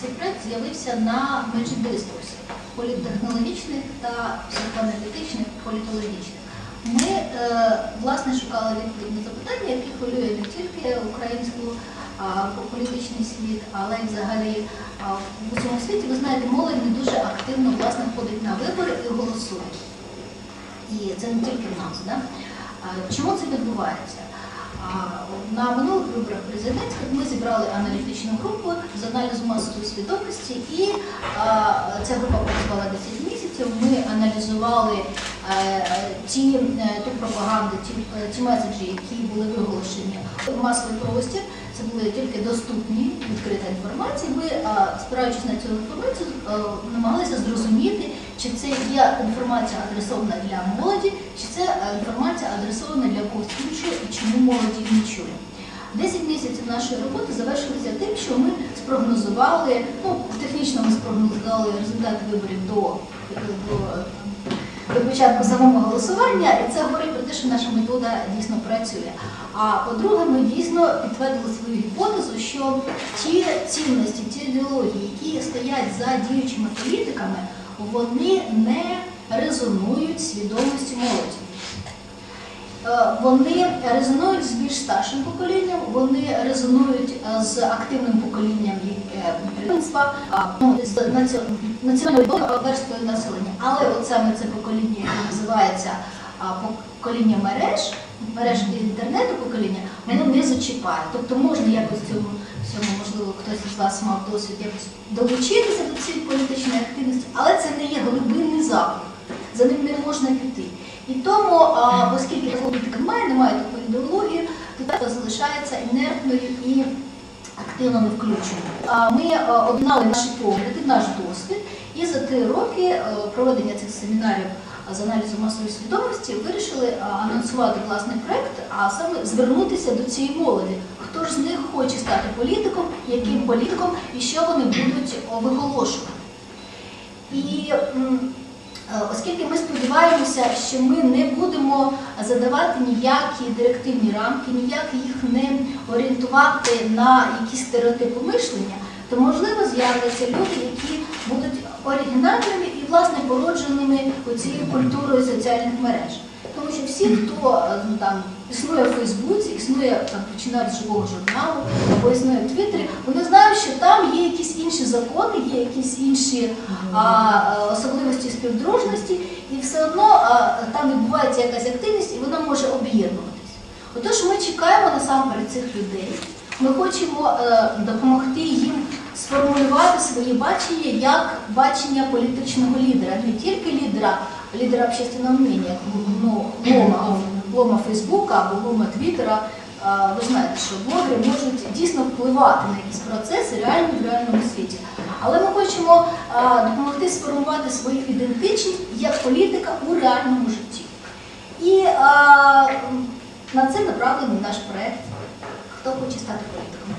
цей проект з'явився на межі дискурсів політтехнологічних та психоаналітичних, політологічних. Ми е, власне шукали відповідь на запитання, які хвилює не тільки українську політичний світ, але й взагалі в усьому світі. Ви знаєте, молодь не дуже активно власне ходить на вибори і голосує. І це не тільки в нас. Да? Чому це відбувається? На минулих виборах президентських ми зібрали аналітичну групу з аналізу масової свідомості, і а, ця група працювала 10 місяців. Ми аналізували е, ті, е, ту ті, е, ті меседжі, які були виголошені в масовий простір. Це були тільки доступні відкрита інформація. Ми, а, спираючись на цю інформацію, е, намагалися зрозуміти, чи це є інформація адресована для молоді, чи це е, адресована для когось іншого і чому молоді не чує. Десять місяців нашої роботи завершилися тим, що ми спрогнозували, ну технічно ми спрогнозували результати виборів до, до, до початку самого голосування, і це говорить про те, що наша метода дійсно працює. А по-друге, ми дійсно підтвердили свою гіпотезу, що ті цінності, ті ідеології, які стоять за діючими політиками, вони не резонують свідомістю молоді. Е, Вони резонують з більш старшим поколінням, вони резонують е, з активним поколінням е, підприємства, ну, з національною верствою населення. Але от саме це покоління, яке називається покоління мереж, мереж інтернету покоління, воно не зачіпає. Тобто можна якось цьому, цьому, можливо, хтось із вас мав досвід якось долучитися до цієї політичної активності, але це не є глибинний заклик. За ним не можна піти. І тому, оскільки політика немає, немає такої ідеології, то так залишається інертною і активно не включеною. Ми об'єднали наші погляди, наш досвід, і за три роки проведення цих семінарів з аналізу масової свідомості вирішили анонсувати власний проект, а саме звернутися до цієї молоді. Хто ж з них хоче стати політиком, яким політиком і що вони будуть виголошувати. І оскільки ми сподіваємося, що ми не будемо задавати ніякі директивні рамки, ніяк їх не орієнтувати на якісь стереотипи мишлення, то можливо з'являться люди, які будуть оригінальними і власне породженими цією культурою соціальних мереж. Тому що всі, хто е, ну, там існує в Фейсбуці, існує там починає з живого журналу або існує в Твіттері, вони є якісь інші закони, є якісь інші а, особливості співдружності, і все одно а, там відбувається якась активність, і вона може об'єднуватись. Отож, ми чекаємо насамперед цих людей. Ми хочемо е, допомогти їм сформулювати своє бачення як бачення політичного лідера, не тільки лідера, лідера общественного мнення, як ну, лома, лома Фейсбука або лома Твіттера. Е, Ви знаєте, що блогери можуть дійсно впливати на якісь процеси реально в реальному світі. Але ми хочемо е, допомогти сформувати свою ідентичність як політика у реальному житті. І е, на це направлений наш проєкт Хто хоче стати політиком?